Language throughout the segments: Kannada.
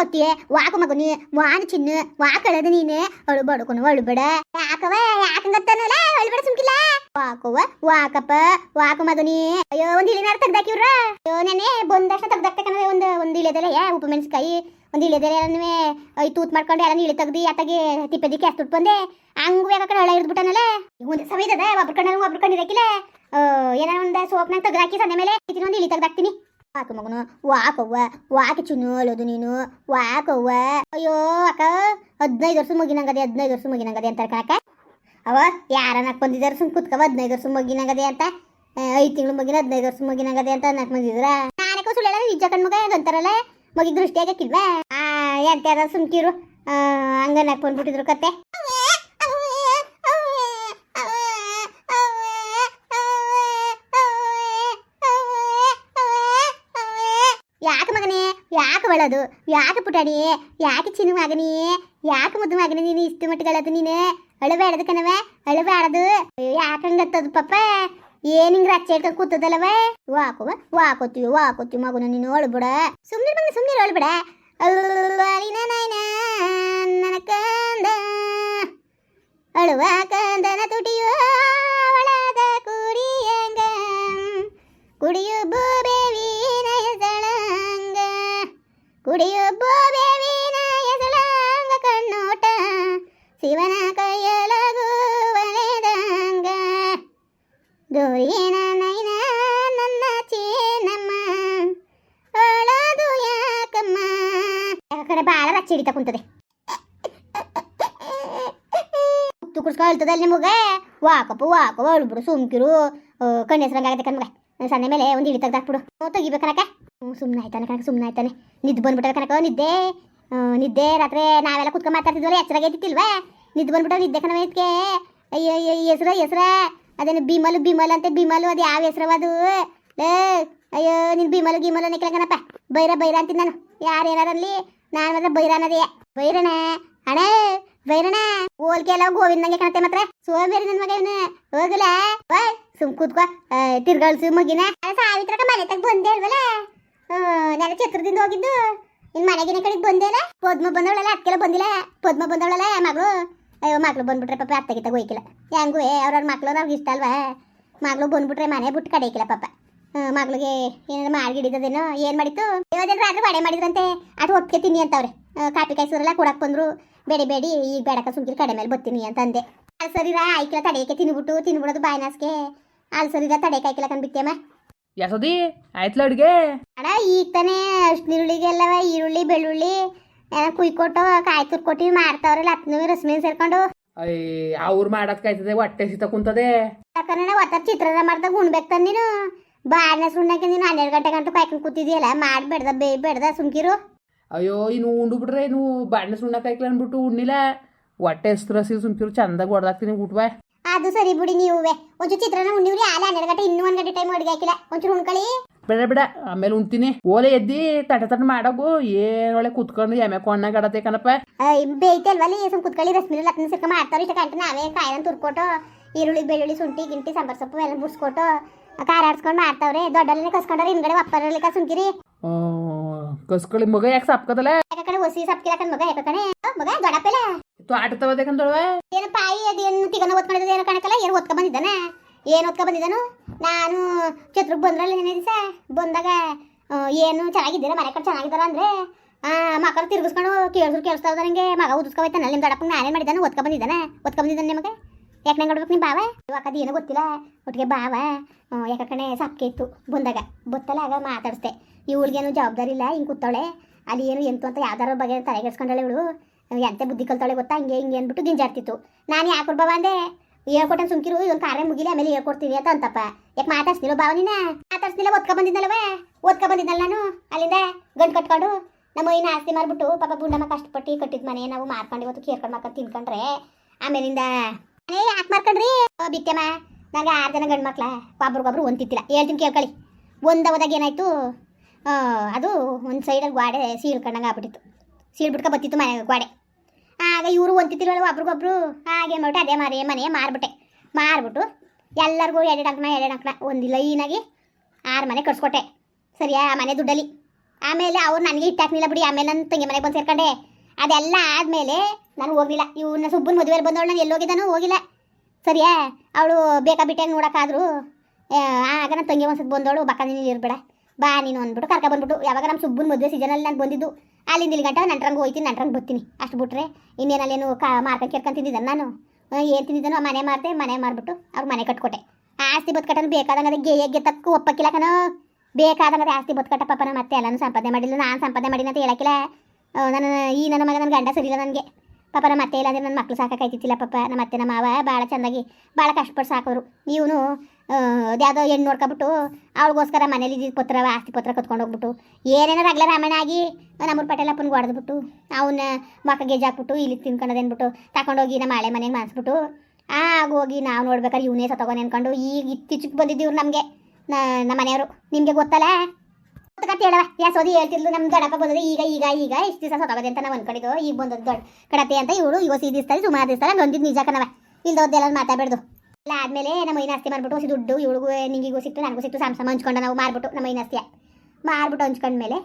ವಾಕತ್ತಿ ವಾಕ ಮಗನಿ ವಾನ ಚಿನ್ನು ವಾಕಳದ ನೀನೆ, ಅಳು ಬಡ್ಕೊನು ಅಳುಬಿಡ ಯಾಕವ ಯಾಕಂಗತ್ತಾನಲ್ಲ, ಅಳು ಬಿಡ ಸುಮ್ಕಿಲ್ಲ. ವಾಕುವ ವಾಕಪ್ಪ ವಾಕ ಮಗನಿ ಅಯ್ಯೋ, ಒಂದ್ ಇಳಿನಾರ ತೆಗ್ದಾಕಿವ್ರ. ಅಯ್ಯೋ ನೆನೆ ಬಂದಷ್ಟ ತೆಗ್ದಾಕ್ತಕನ ಒಂದು ಒಂದು ಇಳಿದಲ್ಲ ಯಾ ಉಪ್ಪು ಮೆಣಸಿಕಾಯಿ ಒಂದು ಇಳಿದೆಲೆ ಎಲ್ಲನೂ ಐ, ತೂತ್ ಮಾಡ್ಕೊಂಡು ಎಲ್ಲ ಇಳಿ ತೆಗ್ದು ಅತ್ತಾಗೆ ತಿಪ್ಪದಿ ಕ್ಯಾಸ್ ತುಟ್ ಬಂದೆ ಹಂಗು ಯಾಕಡೆ ಹಳೆ ಹಿಡಿದ್ಬಿಟ್ಟನಲ್ಲ. ಒಂದು ಸಮಯದ ಒಬ್ರು ಕಣ್ಣ ಒಬ್ರು ಕಣ್ಣು ಇರಕಿಲ್ಲ ಏನಾರ ಒಂದು ಸೋಪ್ನಾಗ ತೆಗ್ದಾಕಿ ಸಂದೆ ಮೇಲೆ ಇದನ್ನ ಒಂದು ಇಳಿ ತೆಗ್ದಾಕ್ತೀನಿ. ವಾಕ ಮಗನು. ವಾಕವ್ವ ವಾಕಿ ಚುನು ಅಳೋದು ನೀನು. ವಾಕವ್ವ ಅಯ್ಯೋ ಅಕ್ಕ, ಹದಿನೈದು ವರ್ಷ ಮುಗಿನಂಗದೆ, ಹದಿನೈದು ವರ್ಷ ಮುಗಿನಂಗದೆ ಅಂತಾರೆ ಕಣಕ್ಕ ಅವ ಯಾರನ್ನ ಬಂದಿದ್ದಾರೆ ಸುಮ್ ಕುತ್ಕವ ಹದಿನೈದು ವರ್ಷ ಮುಗಿನಂಗದೆ ಅಂತ. ಐದು ತಿಂಗಳು ಮುಗಿನ, ಹದಿನೈದು ವರ್ಷ ಮುಗಿನಂಗದೆ ಅಂತ ಅನ್ನಕ್ ಬಂದಿದ್ರ ನಾನಕ್ಕೆ ಸುಳ್ಳ ನಿಜ ಕಣ್ಮಗ ಅಂತಾರಲ್ಲ? ಮಗಿ ಆ, ಎಂತ ಯಾರ ಹಂಗ ಹಂಗನ್ನಕ್ ಬಂದ್ಬಿಟ್ಟಿದ್ರು ಕತೆ. ಒಳದು. ಯಾಕೆ ಪುಟಾಣಿ? ಯಾಕೆ ಚಿನ್ನು ಮಗನಿ? ಯಾಕೆ ಮುದ್ದು ಮಗನಿ ನೀನು ಇಷ್ಟು ಮಟ್ಟಿಗಳದು ನೀನು? ಅಳಬೇಡದು ಕಣವೆ ಅಳಬೇಡದು ಯಾಕಂಗತ್ತದು ಪಾಪ? ಏನ್ ಹಿಂಗ್ ರಚ್ಚೆ ಇಟ್ಕೊಂಡು ಕೂತದಲ್ಲವ ವಾಕುವ ವಾಕೋತೀವಿ ವಾಕೋತೀವಿ ಮಗುನ ನೀನು, ಅಳ್ಬಿಡ. ಸುಮ್ಮನೆ ಮಗನ ಸುಮ್ಮನೆ ಅಳ್ಬಿಡ. ನನಕಂದ ಅಳುವ ಕಂದನ ತುಟಿಯೋ ಅವಳದ ಕುಡಿಯಂಗ. ಕುಡಿಯು ಬೇವಿನ ಕುಡಿಯು ಬೇವಿನ ಎಸಳಾಂಗ ಕಣ್ಣೋಟ, ಶಿವನ ಕೈಯೊಳಗು ಒಳೆದಂಗ ಗೌರಿನ ನೈನ ನನ್ನ ಚೇನಮ್ಮ, ಅಳದು ಯಾಕಮ್ಮ. ಯಾಕಡೆ ಬಾಳ ರಚ್ಚಿ ಹಿಡಿತ ಕುಂತದೆ. ತುಕ್ಕುಡ್ಸ್ಕೊ ಹೇಳ್ತದಲ್ಲ ನಿಮಗೆ? ವಾಕಪ್ಪ ವಾಕವ ಅಳ್ಬಿಡು ಸುಮ್ಕಿರು ಕಣ್ಣು ಹೆಸ್ರಂಗಾಗತ್ತೆ ಕಣ್ಮಗ. ಸಣ್ಣ ಮೇಲೆ ಒಂದು ಇಳಿ ತೆಗ್ದಾಕ್ಬಿಡು ತೆಗಿಬೇಕನಕ ಹ್ಞೂ ಸುಮ್ಮನೆ ಆಯ್ತಾನೆ ಕನಕ ಸುಮ್ಮನೆ ಆಯ್ತಾನೆ. ನಿದ್ದು ಬಂದ್ಬಿಟ್ಟಾರೆ ಕನಕ ನಿದ್ದೆ. ನಿದ್ದೆ ರಾತ್ರಿ ನಾವೆಲ್ಲ ಕುತ್ಕೊಂಡು ಮಾತಾಡ್ತಿದ್ವಲ್ಲ ಎಚ್ಚರಾಗೈತಿಲ್ವಾ ನಿದ್ದು ಬಂದ್ಬಿಟ್ಟು ನಿದ್ದೆ ಕಣವ ಇದಕ್ಕೆ ಅಯ್ಯೋ ಹೆಸ್ರ ಹೆಸ್ರ. ಅದೇನು ಬಿಮಲು ಬಿಮಲ್ ಅಂತ ಬಿಮಲು ಅದು ಯಾವ ಹೆಸ್ರವದು? ಲೇ, ಅಯ್ಯೋ, ನೀನು ಬಿಮಲು ಗಿಮಲು ಕಣಪ್ಪ. ಬೈರ ಬೈರ ಅಂತೀನಿ ನಾನು. ಯಾರು ಏನಾರಲ್ಲಿ ನಾನು ಮಾತ್ರ ಬೈರ ಅನ್ನೋದೇ. ಬೈರಣ ಅಣ್ಣ ಬೈರಣ ಹೋಲ್ಕೆ ಎಲ್ಲ ಗೋವಿಂದಂಗೆ ಕಾಣತ್ತೆ ಮಾತ್ರ. ಸೋಮೇರಿ ನನ್ನ ಮಗ ಇವನು. ಹೋಗಲ್ಲ ಬಾಯ್ ಸುಮ್ ಕೂತ್ಕೋ. ತಿರ್ಗಾಳ್ಸು ಮಗಿನ ಸಾವಿತ್ರಕ ಮನೆ ತಗ ಬಂದೆ ಅಲ್ವಲ್ಲ? ನಾನು ಛತ್ರದಿಂದ ಹೋಗಿದ್ದು. ಇನ್ ಮನೆಗಿನ ಕಡೆಗೆ ಬಂದೆ ಅಲ್ಲ? ಪದ್ಮ ಬಂದವಳಲ್ಲ ಅಕ್ಕೆಲ್ಲ ಬಂದಿಲ್ಲ. ಪದ್ಮ ಬಂದವಳಲ್ಲ ಮಗಳು? ಅಯ್ಯೋ ಮಕ್ಳು ಬಂದ್ಬಿಟ್ರೆ ಪಾಪ ಅತ್ತೆ ತಗ ಹೋಯ್ಕಿಲ್ಲ. ಹೆಂಗೂ ಅವ್ರವ್ರ ಮಕ್ಳು ನಮ್ಗೆ ಇಷ್ಟ ಅಲ್ವಾ? ಮಗಳು ಬಂದ್ಬಿಟ್ರೆ ಮನೆ ಬಿಟ್ಟು ಕಡೆಯಕ್ಕಿಲ್ಲ ಪಾಪ. ಮಗಳಿಗೆ ಏನಾದ್ರು ಮಾಡ್ಗಿಡಿದೇನೋ ಏನ್ ಮಾಡಿತ್ತು? ಇವತ್ತೇನು ರಾತ್ರಿ ಬಡೆ ಮಾಡಿದ್ರಂತೆ? ಅದು ಒಪ್ಪಿಗೆ ತಿನ್ನಿ ಅಂತವ್ರೆ. ಕಾಪಿ ಕಾಯಿಸಿದ್ರಲ್ಲ ಕೊಡಕ್ಕೆ ಬಂದ್ರು. ಬೇಡಿ ಬೇಡಿ ಈಗ ಬೇಡಕ ಸುಮ್ಕಿರಿ ಕಡೆ ಮೇಲೆ ಬರ್ತೀನಿ ಅಂತ ಅಂದೆ ರಾ ಆಯ್ಕಿಲ್ಲ ತಡೆಯಕ್ಕೆ ತಿನ್ಬಿಟ್ಟು ತಿನ್ಬಿಡೋದು ಬಾಯ್ನಾಸ್ಗೆ ಅಲ್ಲಿ ಸರಿಗ ತಡೆ ಆಯ್ಕಿಲ್ಲ ಕಂಡ್ಬಿಟ್ಟೆಮ್ಮ ಯಾಸದಿ ಆಯ್ತಲ್ಲ ಅಡ್ಗೆ? ಅಣ್ಣ ಈಗ ತಾನೇ ಅಷ್ಟು ನೀರುಳ್ಳಿಗೆಲ್ಲವ ಈರುಳ್ಳಿ ಬೆಳ್ಳುಳ್ಳಿ ಏನೋ ಕುಯ್ಕೊಟ್ಟು ಕಾಯಿ ತುರ್ಕೊಟ್ಟಿವಿ ಮಾಡ್ತಾವ್ರಲ್ಲ ಹತ್ನೂ ರಸ್ಮಿನ್ ಸೇರ್ಕೊಂಡು. ಅಯ್ಯ ಅವ್ರು ಮಾಡದ್ ಕಾಯ್ತದೆ ಹೊಟ್ಟೆ ಸಿತ ಕುಂತದೆ. ಯಾಕಂದ್ರೆ ಒತ್ತ ಚಿತ್ರಾನ್ನ ಮಾಡ್ದಾಗ ಉಣ್ಬೇಕು ತಾನೆ ನೀನು. ಬಾರ್ನ ಸುಣ್ಣಕ್ಕೆ ನೀನು ಹನ್ನೆರಡು ಗಂಟೆ ಗಂಟೆ ಕಾಯ್ಕೊಂಡು ಕೂತಿದ್ಯಲ್ಲ ಮಾಡ್ಬೇಡ್ದ ಬೇ ಬೇಡ್ದ ಸುಮ್ಕಿರು. ಅಯ್ಯೋ ಇನ್ನು ಉಂಡು ಬಿಟ್ರೆ ಇನ್ನು ಬಾಣ್ಣ ಸುಣ್ಣ ಕಾಯ್ಕಲ ಅಂದ್ಬಿಟ್ಟು ಉಣ್ಣಿಲ್ಲ. ಹೊಟ್ಟೆ ಹಸಿರು ಸುಮ್ಕಿರು ಚಂದಾಗಿ ಹೊಡೆದಾಕ್ತೀನಿ ಊಟವಾ ಅದು ಸರಿ ಬಿಡಿ ನೀವೇ. ಒಂಚೂರು ಚಿತ್ರಾನ್ನ ಉಂಡಿವ್ರಿ ಆಲ ಹನ್ನೆರಡು ಗಂಟೆ ಇನ್ನೂ ಒಂದು ಗಂಟೆ ಟೈಮ್ ಅಡುಗೆ ಹಾಕಿಲ್ಲ. ಒಂಚೂರು ಉಣ್ಕೊಳ್ಳಿ. ಬೇಡ ಬೇಡ ಆಮೇಲೆ ಉಣ್ತೀನಿ. ಓಲೆ ಎದ್ದಿ ತಟ ತಟ ಮಾಡೋಗು ಏನ್ ಒಳ್ಳೆ ಕುತ್ಕೊಂಡು ಎಮ್ಮೆ ಕೊಂಡಾಗ ಆಡತ್ತೆ ಕಣಪ್ಪ. ಬೇಯ್ತಲ್ವಲ್ಲಿ ಸುಮ್ ಕುತ್ಕೊಳ್ಳಿ ರಸ್ಮಿನ ಲಕ್ನ ಸಿಕ್ಕ ಮಾಡ್ತಾರೆ ಇಷ್ಟ ಗಂಟೆ ನಾವೇ ಕಾಯಿನ ತುರ್ಕೊಟ್ಟು ಈರುಳ್ಳಿ ಬೆಳ್ಳುಳ್ಳಿ ಶುಂಠಿ ಗಿಂಟಿ ಸಾಂಬಾರ್ ಸೊಪ್ಪು ಎಲ್ಲ ಬುಡ್ಸ್ಕೊಟ್ಟು ಖಾರ ಆಡ್ಸ್ಕೊಂಡು ಮಾಡ್ತಾವ್ರೆ. ದೊಡ್ಡಲ್ಲೇ ಕಸ್ಕೊಂಡ್ರೆ ಹಿಂಗಡೆ ಒಪ್ಪರಲ್ಲಿ ಕಸುಂಕಿರಿ ಕಸ್ಕೊಳ್ಳಿ ಮಗ ಯಾಕೆ ಸಾಪ್ಕದಲ್ಲ? ಯಾಕ ಕಡೆ ಒಸಿ ಸಪ್ಕಿಲ್ಲ ಮಗ ಯಾಕಡೆ ಮಗ ದೊಡ್ಡಪ್ಪಲ್ಲ? ಆಟ ತಗೋದೇಕಂದೊಳವ ಏನು ಪಾಯಿ ಅದೇನು ತಿಗನ ಓದ್ಕೊಂಡಿದ್ದು ಏನು ಕಾಣಕಲ್ಲ ಏನು ಓದ್ಕೊ ಬಂದಿದ್ದಾನ? ಏನು ಓದ್ಕೊ ಬಂದಿದ್ದಾನು? ನಾನು ಛತ್ರಕ್ಕೆ ಬಂದ್ರಲ್ಲ ಏನೇ ದಿವಸ? ಬಂದಾಗ ಏನು ಚೆನ್ನಾಗಿದ್ದೀರಾ? ಮನೆ ಕಡೆ ಚೆನ್ನಾಗಿದ್ದಾರ ಅಂದ್ರೆ? ಮಕ್ಕಳು ತಿರುಗಿಸ್ಕೊಂಡು ಕೇಳಿದ್ರು ಕೇಳಿಸ್ತಾ ಇದ್ದಾರೆ ಮಗ ಉದಿಸ್ಕೊ ಹೋಯ್ತಾನ. ನಿಮ್ಮ ದೊಡ್ಡಪ್ಪನ ನಾನೇ ಮಾಡಿದ್ದಾನೆ. ಓದ್ಕೊ ಬಂದಿದ್ದಾನೆ. ಓದ್ಕೊ ಬಂದಿದ್ದಾನೆ ನಿಮಗೆ? ಯಾಕೆ ನಂಗೆ ನೋಡ್ಬೇಕು ನಿಮ್ಮ ಬಾವ ಇವಾಗ ಏನೂ ಗೊತ್ತಿಲ್ಲ. ಒಟ್ಟಿಗೆ ಬಾವ ಯಾಕ ಕಣೆ, ಸಪ್ಕೆ ಇತ್ತು ಬಂದಾಗ. ಬತ್ತಲ್ಲ ಆಗ ಮಾತಾಡಿಸ್ದೆ. ಇವಳಿಗೇನು ಜವಾಬ್ದಾರಿ ಇಲ್ಲ, ಹಿಂಗೆ ಕೂತಾಳೆ ಅಲ್ಲಿ ಏನು ಎಂತು ಅಂತ ಯಾವ್ದಾರ ಬಗ್ಗೆ ತಲೆಗೆಡ್ಸ್ಕೊಂಡಳೆ ಇವಳು. ಎಂತೆ ಬುದ್ಧಿ ಕಲ್ತಾಳೆ ಗೊತ್ತಾ? ಹಿಂಗೆ ಹಿಂಗೆ ಅಂದ್ಬಿಟ್ಟು ಗಿಂಜಾಡ್ತಿತ್ತು. ನಾನು ಯಾಕೆ ಕೊಡ್ಬಾವ ಅಂದೆ? ಹೇಳ್ಕೊಟ್ಟೆ ಸುಮ್ಕಿರು ಇದೊಂದು ಕಾರ್ಯ ಮುಗಿಲಿ, ಆಮೇಲೆ ಹೇಳ್ಕೊಡ್ತೀನಿ ಅಂತ ಅಂತಪ್ಪ. ಯಾಕೆ ಮಾತಾಡ್ಸ್ತಿಲ್ಲ ಬಾವ ನೀನ? ಮಾತಾಡ್ಸ್ನಿಲ್ಲ ಓದ್ಕೊ ಬಂದಿದ್ದಲ್ವೇ ಓದ್ಕೊ ಬಂದಿದ್ದಲ್ಲ ನಾನು? ಅಲ್ಲಿಂದ ಗಂಟು ಕಟ್ಕೊಂಡು ನಮ್ಮ ಇನ್ನು ಆಸ್ತಿ ಮಾರ್ಬಿಟ್ಟು ಪಾಪ ಬುಂಡಮ್ಮ ಕಷ್ಟಪಟ್ಟು ಕಟ್ಟಿದ ಮನೆ ನಾವು ಮಾರ್ಕೊಂಡು ಇವತ್ತು ಕೇರ್ಕೊಂಡು ಮಾಡ್ಕೊಂಡು ತಿನ್ಕೊಂಡ್ರೆ, ಆಮೇಲಿಂದ ಏ, ಯಾಕೆ ಮಾರ್ಕೊಂಡ್ರಿ? ಬಿಟ್ಟೆಮ್ಮ, ನಂಗೆ ಆರು ಜನ ಗಂಡು ಮಕ್ಳ ಒಬ್ರಿಗೊಬ್ರು ಒಂತಿತ್ತಿಲ್ಲ ಹೇಳ್ತೀನಿ ಕೇಳ್ಕೊಳ್ಳಿ ಒಂದ ಹೋದಾಗ ಏನಾಯ್ತು? ಅದು ಒಂದು ಸೈಡಲ್ಲಿ ಗ್ವಾಡೆ ಸೀಳ್ಕೊಂಡಂಗೆ ಆಗ್ಬಿಟ್ಟಿತ್ತು. ಸೀಳ್ಬಿಟ್ಕೊ ಬತ್ತಿತ್ತು ಮನೆ ಗೋಡೆ ಆಗ ಇವರು ಒಂತಿತ್ತಿಲ್ವಲ್ಲ ಒಬ್ರಿಗೊಬ್ರು? ಹಾಗೆ ಮಾಡ್ಬಿಟ್ಟು ಅದೇ ಮಾರಿ, ಮನೆ ಮಾರ್ಬಿಟ್ಟೆ. ಮಾರ್ಬಿಟ್ಟು ಎಲ್ಲರಿಗೂ ಎರಡು ಅಂಕಣ ಎರಡು ಅಂಕಣ, ಒಂದು ಲೈನಾಗಿ ಆರು ಮನೆ ಕಟ್ಸ್ಕೊಟ್ಟೆ. ಸರಿಯಾ, ಆ ಮನೆ ದುಡ್ಡಲ್ಲಿ. ಆಮೇಲೆ ಅವ್ರು ನನಗೆ ಇಟ್ಟಾಕ್ನಿಲ್ಲ ಬಿಡಿ, ಆಮೇಲೆ ನನ್ನ ತಂಗಿ ಮನೆಗೆ ಬಂದು ಸೇರ್ಕೊಂಡೆ. ಅದೆಲ್ಲ ಆದಮೇಲೆ ನಾನು ಹೋಗಲಿಲ್ಲ. ಇವನ್ನ ಸುಬ್ಬನ ಮದುವೆಯಲ್ಲಿ ಬಂದವಳು, ನಾನು ಎಲ್ಲೋಗಿದ್ದಾನು ಹೋಗಿಲ್ಲ. ಸರಿಯಾ, ಅವಳು ಬೇಕಾ ಬಿಟ್ಟೆ ನೋಡೋಕ್ಕಾದ್ರು. ಆಗ ನನ್ನ ತಂಗಿ ಒಂದ್ಸತಿ ಬಂದವಳು, ಬಕ್ಕ ನೀನು ಇರ್ಬೇಡ, ಬಾ ನೀನು ಅಂದ್ಬಿಟ್ಟು ಕರ್ಕ ಬಂದ್ಬಿಟ್ಟು. ಯಾವಾಗ ನಮ್ಮ ಸುಬ್ಬನ ಮದುವೆ ಸೀಸನಲ್ಲಿ ನಾನು ಬಂದಿದ್ದು ಅಲ್ಲಿಂದ ಇಲ್ಲಿ ಗಂಟ ನಂಟ್ರಂಗೆ ಹೋಯ್ತೀನಿ, ನಂಟ್ರಂಗೆ ಬರ್ತೀನಿ. ಅಷ್ಟು ಬಿಟ್ರೆ ಇನ್ನೇನಲ್ಲೇನು ಕಾ ಮಾರ್ಕೊಂಡು ಕೇಳ್ಕೊಂಡು ನಾನು. ಏನು ತಿಂದಿದ್ದಾನೋ ಮನೆ ಮಾರ್ದೆ ಮನೆ ಮಾರ್ಬಿಟ್ಟು ಅವ್ರು ಮನೆ ಕಟ್ಕೊಟ್ಟೆ. ಆಸ್ತಿ ಬದುಕಟ್ಟನು ಬೇಕಾದಂಗೆ ಅದೇ ಗೆಯ್ಯ ತಕ್ಕ ಒಪ್ಪಕ್ಕಿಲ್ಲ ಆಸ್ತಿ ಬದುಕಟ್ಟ ಪಾಪನ ಮತ್ತೆ ಎಲ್ಲನೂ ಸಂಪಾದನೆ ಮಾಡಿಲ್ಲ, ನಾನು ಸಂಪಾದನೆ ಮಾಡಿಲ್ಲ ಅಂತ ಹೇಳಕ್ಕಿಲ್ಲ. ನನ್ನ ಈ ನನ್ನ ಮಗ ನನ್ನ ಗಂಡ ಸರಿಲ್ಲ ನನಗೆ. ಪಾಪ ನಮ್ಮ ಇಲ್ಲ ಅಂದ್ರೆ ನನ್ನ ಮಕ್ಳು ಸಾಕಾಯ್ತಿತ್ತಿಲ್ಲ ಪಾಪ. ನಮ್ಮ ಅತ್ತೆ, ನಮ್ಮ ಮಾವ ಭಾಳ ಚೆನ್ನಾಗಿ ಭಾಳ ಕಷ್ಟಪಟ್ಟು ಸಾಕೋರು. ಇವನು ಅದ್ಯಾವುದೋ ಹೆಣ್ಣು ನೋಡ್ಕೊಬಿಟ್ಟು ಅವಳಿಗೋಸ್ಕರ ಮನೇಲಿ ಇದ್ದಿದ್ದ ಪತ್ರ, ಆಸ್ತಿ ಪತ್ರ ಕತ್ಕೊಂಡು ಹೋಗ್ಬಿಟ್ಟು. ಏನೇನೋ ರಗ್ಲ ರಾಮಾಯಣ ಆಗಿ ನಮ್ಮೂರು ಪಟೇಲಪ್ಪನಿಗೆ ಹೊಡೆದ್ಬಿಟ್ಟು ಅವನ್ನ ಮಕ್ಕ ಗೇಜ್ ಹಾಕ್ಬಿಟ್ಟು ಇಲ್ಲಿ ತಿನ್ಕೊಂಡದೇನ್ಬಿಟ್ಟು ತಗೊಂಡೋಗಿ ನಮ್ಮ ಹಳೆ ಮನೆಗೆ ಮಾಡಿಸ್ಬಿಟ್ಟು ಆಗ ಹೋಗಿ ನಾವು ನೋಡ್ಬೇಕಾದ್ರೆ ಇವನೇ ಸತ್ತೋಗೋನೆ ಅನ್ಕೊಂಡು ಈಗ ಇತ್ತೀಚೆಗೆ ಬಂದಿದ್ದೀವ್ರು ನಮಗೆ ನಮ್ಮ ಮನೆಯವರು. ನಿಮಗೆ ಗೊತ್ತಲ್ಲ? ಕತೆ ಹೇಳವ ಯಾಸೋದಿ ಹೇಳ್ತಿದ್ಲು ನಮ್ಮ ದೊಡ್ಡಪ್ಪ ಬಂದದ್ದು, ಈಗ ಈಗ ಈಗ ಇಷ್ಟು ದಿವಸ ಸತ್ತೋಗದೆ ಅಂತ ನಾವು ಅಂದ್ಕೊಂಡಿದ್ದು ಈಗ ಬಂದದ್ದು ದೊಡ್ಡ ಕಡತೆ ಅಂತ ಇವಳು. ಇವ ಸೀದಿಸ್ತಾರೆ ಸುಮಾರು ದಿವಸ ನೊಂದಿದ್ದು ನಿಜ ಕಣವ ಇಲ್ದೋದ್ದೆಲ್ಲ ಮಾತಾಡ್ಬೇಡ್ದು. ಎಲ್ಲ ಆದ್ಮೇಲೆ ನಮ್ಮ ಐನ ಆಸ್ತಿ ಮಾಡ್ಬಿಟ್ಟು ಹೊಸ ದುಡ್ಡು, ಇವಳಿಗೂ ನಿಂಗಿಗೂ ಸಿಕ್ತು, ನನಗೂ ಸಿಕ್ತು, ಸಾಮ್ ಸಮ ಹಂಚ್ಕೊಂಡು ನಾವು ಮಾರ್ಬಿಟ್ಟು ನಮ್ಮ ಐನ ಆಸ್ತಿಯ. ಮಾರ್ಬಿಟ್ಟು ಹಂಚ್ಕೊಂಡ್ಮೇಲೆ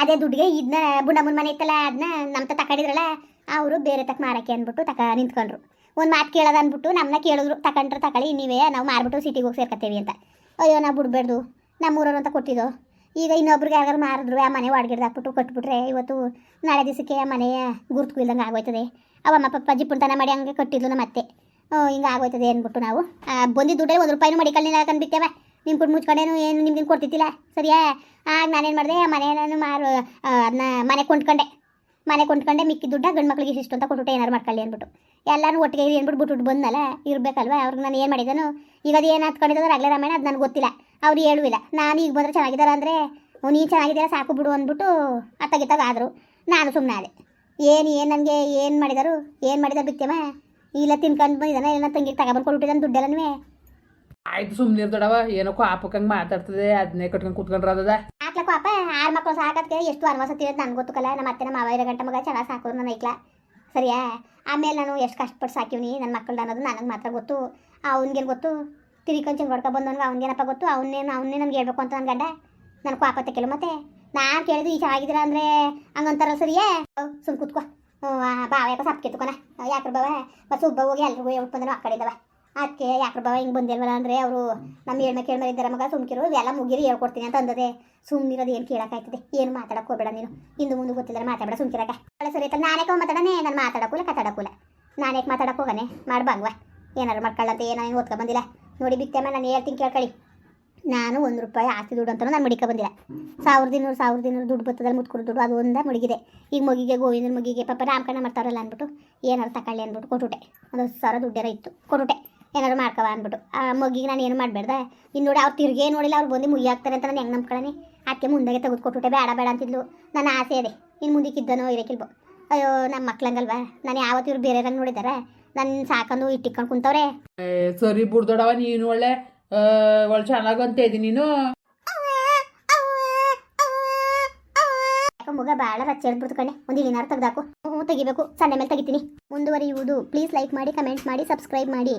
ಅದೇ ದುಡ್ಡಿಗೆ ಇದನ್ನ ಬುಂಡಮ್ಮನ ಮನೆ ಇತ್ತಲ್ಲ ಅದನ್ನ ನಮ್ಮ ತಕೊಂಡಿದ್ರಲ್ಲ ಅವರು ಬೇರೆ ತಕ್ಕ ಮಾರಕ್ಕೆ ಅಂದ್ಬಿಟ್ಟು ತಕ ನಿಂತ್ಕೊಂಡ್ರು. ಒಂದು ಮಾತು ಕೇಳೋದು ಅಂದ್ಬಿಟ್ಟು ನಮ್ಮನ್ನ ಕೇಳಿದ್ರು, ತಕೊಂಡ್ರೆ ತಕೊಳ್ಳಿ ನೀವೇ ನಾವು ಮಾರ್ಬಿಟ್ಟು ಸಿಟಿಗೆ ಹೋಗಿ ಸೇರ್ಕೊತೀವಿ ಅಂತ. ಅಯ್ಯೋ, ನಾವು ಬಿಡ್ಬೇಡ್ದು, ನಮ್ಮೂರವ್ರು ಅಂತ ಕೊಟ್ಟಿದ್ದು. ಈಗ ಇನ್ನೊಬ್ರಿಗೆ ಯಾರು ಮಾರಿದ್ರು, ಆ ಮನೆ ಹಾಕ್ಬಿಟ್ಟು ಕಟ್ಬಿಟ್ರೆ, ಇವತ್ತು ನಾಳೆ ದಿವಸಕ್ಕೆ ಆ ಮನೆಯ ಗುರುತು ಇಲ್ದಂಗೆ ಆಗೋಯ್ತದೆ. ಅವಮ್ಮ ಪಪ್ಪ, ಜಿಪ್ಪುಣ್ತನ ಮಾಡಿ ಹಂಗೆ ಕಟ್ಟಿದ್ಲು ನಮ್ಮ ಅತ್ತೆ. ಹಿಂಗೆ ಆಗೋಯ್ತದೆ ಅಂದ್ಬಿಟ್ಟು ನಾವು. ಬಂದಿದ್ದು ದುಡ್ಡೇ ಒಂದು ರೂಪಾಯಿನೂ ಮಡಿಕಲ್ನಿಲ್ಲ ಕಂಡ್ಬಿಟ್ಟೇವೆ ನಿಮ್ಮ ಕುಡ್ ಮುಚ್ಕೊಂಡೇನು ಏನು ನಿಮ್ಗೆ ಕೊಡ್ತಿದ್ದಿಲ್ಲ? ಸರಿಯಾ? ಆಗ ನಾನೇನು ಮಾಡಿದೆ ಮನೆಯನ್ನು ನಾನು ಮಾರು ಅದನ್ನ ಮನೆ ಕೊಂಡ್ಕೊಂಡೆ. ಮನೆ ಕೊಂಡ್ಕೊಂಡೆ ಮಿಕ್ಕಿ ದುಡ್ಡ ಗಂಡು ಮಕ್ಳಿಗೆ ಇಷ್ಟು ಅಂತ ಕೊಟ್ಬಿಟ್ಟು, ಏನಾರು ಮಾಡ್ಕೊಳ್ಳಿ ಅಂದ್ಬಿಟ್ಟು. ಎಲ್ಲರೂ ಒಟ್ಟಿಗೆ ಇರಿ ಅಂದ್ಬಿಟ್ಟು ಬಿಟ್ಬಿಟ್ಟು ಬಂದಲ್ಲ ಇರಬೇಕಲ್ವ? ಅವ್ರಿಗೆ ನಾನು ಏನು ಮಾಡಿದನು? ಈಗ ಅದು ಏನು ಹತ್ಕೊಂಡಿದ್ದಾರೆ ಅಗಲೇ ರಾಮಾಯಣ, ಅದು ನನಗೆ ಗೊತ್ತಿಲ್ಲ. ಅವ್ರು ಹೇಳುವಿಲ್ಲ. ನಾನು ಈಗ ಬಂದರೆ ಚೆನ್ನಾಗಿದ್ದಾರೆ ಅಂದರೆ ನೀನು ಚೆನ್ನಾಗಿದ್ದೀರಾ ಸಾಕು ಬಿಡು, ಅಂದ್ಬಿಟ್ಟು ಅತ್ತಗಿತ್ತಾಗ ಆದರು. ನಾನು ಸುಮ್ಮನೆ ಅದೇ ಏನು ಏನು ನನಗೆ ಏನು ಮಾಡಿದರು? ಏನು ಮಾಡಿದಾರೆ ಬಿತ್ತೇಮ ಇಲ್ಲ ತಿನ್ಕೊಂಡು ಬಂದಿದ್ದಾನೆ ಇಲ್ಲ ತಂಗಿಗೆ ತಗೊಬಂದು ಕೊಟ್ಬಿಟ್ಟಿದ್ದಾನೆ ದುಡ್ಡೆಲ್ಲನೂ ಆಯ್ತು ಸುಮ್ಮನೆ ಇರ್ತಡವ ಏನೋ ಕಾಪಕ್ಕಂಗೆ ಮಾತಾಡ್ತದೆ ಅದನ್ನೇ ಕಟ್ಕೊಂಡು ಕೂತ್ಕೊಂಡ್ರ ಅದದ. ಹಾಕ್ಲಕ್ಕ ಅಪ್ಪ ಆರು ಮಕ್ಕಳು ಸಾಕತ್ಗೆ ಎಷ್ಟು ಅನ್ವಾಸ ತಿರೋದು ನನಗೆ ಗೊತ್ತಲ್ಲ ನಮ್ಮ ಅತ್ತೆ ನಮ್ಮ ಮಾವ ಇರ ಗಂಟೆ ಮಗ ಚೆನ್ನಾಗಿ ಸಾಕೋರು ನನ್ನ ಐಕ್ಲ. ಸರಿಯಾ? ಆಮೇಲೆ ನಾನು ಎಷ್ಟು ಕಷ್ಟಪಟ್ಟು ಸಾಕಿವ್ನಿ ನನ್ನ ಮಕ್ಕಳು ಅನ್ನೋದು ನನಗೆ ಮಾತ್ರ ಗೊತ್ತು. ಅವ್ನಿಗೇನು ಗೊತ್ತು? ತಿರಿಕೊಂಡು ಚಿಂಗೊಡ್ಕೊ ಬಂದವನ್ಗೆ ಅವ್ನಿಗೇನಪ್ಪ ಗೊತ್ತು? ಅವನ್ನೇನು ಅವನ್ನೇ ನಮ್ಗೆ ಹೇಳ್ಬೇಕು ಅಂತ ನನ್ನ ಗಂಡ? ನನ್ನ ಕೋಪ ಕೆಲವು ಮತ್ತೆ? ನಾನು ಕೇಳಿದ್ರು ಈ ಚೆನ್ನಾಗಿದ್ದೀರಾ ಅಂದರೆ ಹಂಗಂತಾರಲ್ಲ ಸರಿಯೇ? ಸುಮ್ ಕೂತ್ಕೊ. ಬಾವ ಯಾಕೋ ಸಪ್ಕಿತ್ತು ಕಣ ಯಾಕ್ರ ಬಾವ ಬಸ್ ಸುಬ್ಬ ಹೋಗಿ ಎಲ್ರಿಗೂ ಬಂದ್ರೆ ಆ ಕಡೆ ಇದ್ದಾವೆ ಅದಕ್ಕೆ ಯಾಕ್ರ ಬಾವ ಹಿಂಗೆ ಬಂದಿಲ್ವಲ್ಲ ಅಂದರೆ ಅವರು ನಮ್ಮ ಹೇಳ್ಮೆ ಕೇಳ್ಮೇಲೆ ಇದ್ದಾರೆ ಮಗ ಸುಮ್ಕಿರು ಎಲ್ಲ ಮುಗಿರಿ ಹೇಳ್ಕೊಡ್ತೀನಿ ಅಂತ ಅಂದದೆ ಸುಮ್ಮನಿರೋದು ಏನು ಕೇಳೋಕ್ಕಾಯ್ತದೆ ಏನು ಮಾತಾಡಕ್ಕೆ ಹೋಗ್ಬೇಡ ನೀನು ಇಂದು ಮುಂದೆ ಗೊತ್ತಿಲ್ಲ ಮಾತಾಡ ಸುಮ್ಕಿರಕ ಒಳ್ಳೆ ಸರಿ ಆಯ್ತಲ್ಲ ನಾನೇ ಮಾತಾಡನೆ ನಾನು ಮಾತಾಡಕ್ಕೂಲ ಕತಾಡಕ್ಕೂಲ ನಾನೇಕೆ ಮಾತಾಡಕ್ಕೆ ಹೋಗನೆ ಮಾಡ್ಬಂಗ್ವ ಏನಾರು ಮಾಡ್ಕೊಳ್ಳಂತ ಏನೇನು ಓದ್ಕೊ ಬಂದಿಲ್ಲ ನೋಡಿ ಬಿತ್ತಮ್ಮ ನಾನು ಹೇಳ್ತೀನಿ ಕೇಳ್ಕೊಳ್ಳಿ ನಾನು ಒಂದು ರೂಪಾಯಿ ಆಸ್ತಿ ದುಡ್ಡು ಅಂತ ನಾನು ಮಡಿಕ ಬಂದಿಲ್ಲ. ಸಾವಿರದ ಇನ್ನೂರು ಸಾವಿರದ ಇನ್ನೂರು ದುಡ್ಡು ಬರ್ತದಲ್ಲ ಮುತ್ಕೊಂಡು ದುಡ್ಡು, ಅದು ಒಂದೇ ಮಡಗಿದೆ. ಈಗ ಮಗಿಗೆ, ಗೋವಿಂದನ ಮಗಿಗೆ, ಪಾಪ ರಾಮಕಣ್ಣ ಮಾಡ್ತಾರಲ್ಲ ಅಂದ್ಬಿಟ್ಟು ಏನಾರು ತಕೊಳ್ಳಿ ಅಂದ್ಬಿಟ್ಟು ಕೊಟ್ಟುಟೆ ಒಂದು ಹತ್ತು ಸಾವಿರ ದುಡ್ಡೇರ ಇತ್ತು ಕೊಟ್ಟುಟೆ ಏನಾದ್ರು ಮಾಡ್ಕವ ಅಂದ್ಬಿಟ್ಟು. ಆ ಮಗಿಗೆ ನಾನು ಏನು ಮಾಡಬೇಡ್ದೆ? ಇನ್ನು ನೋಡಿ ಅವ್ರು ತಿರುಗೇ ನೋಡಿಲ್ಲ, ಅವ್ರು ಬಂದು ಮುಗಿ ಹಾಕ್ತಾರೆ ಅಂತ ನಾನು ಹೆಂಗೆ ನಂಬ್ಕೊಳ್ಳಿ ಅದಕ್ಕೆ ಮುಂದೆಗೆ ತೆಗೆದು ಕೊಟ್ಟುಟೆ ಬೇಡ ಬೇಡ ಅಂತಿದ್ಲು. ನನ್ನ ಆಸೆ ಇದೆ. ಇನ್ನು ಮುಂದಕ್ಕಿದ್ದನೋ ಇರಕ್ಕಿಲ್ಬೋ ಅಯ್ಯೋ, ನಮ್ಮ ಮಕ್ಳಂಗಲ್ವಾ? ನಾನು ಯಾವತ್ತಿವ್ರು ಬೇರೆಯವ್ರಂಗೆ ನೋಡಿದಾರೆ? ನನ್ನ ಸಾಕಂದು ಇಟ್ಟಿಕೊಂಡು ಕುಂತವ್ರೆ. ಸರಿ ಬಿಡ್ದೊಡವ ನೀನು ಒಳ್ಳೆ ಆ, ಒಳ್ಳೆ ಅಂತ ಇದ್ದೀನಿ ನೀನು? ಮುಗ ಮಗ ಭಾಳ ರಚ್ಚೆ ಹೇಳ್ಬಿಡ್ತು ಕಣೆ. ಒಂದು ಇಳಿನಾರು ತೆಗ್ದಾಕು. ಹ್ಞೂ ತೆಗಿಬೇಕು. ಸಂಡೆ ಮೇಲೆ ತೆಗಿತೀನಿ. ಮುಂದುವರಿಯುವುದು. ಪ್ಲೀಸ್ ಲೈಕ್ ಮಾಡಿ ಕಮೆಂಟ್ ಮಾಡಿ ಸಬ್ಸ್ಕ್ರೈಬ್ ಮಾಡಿ.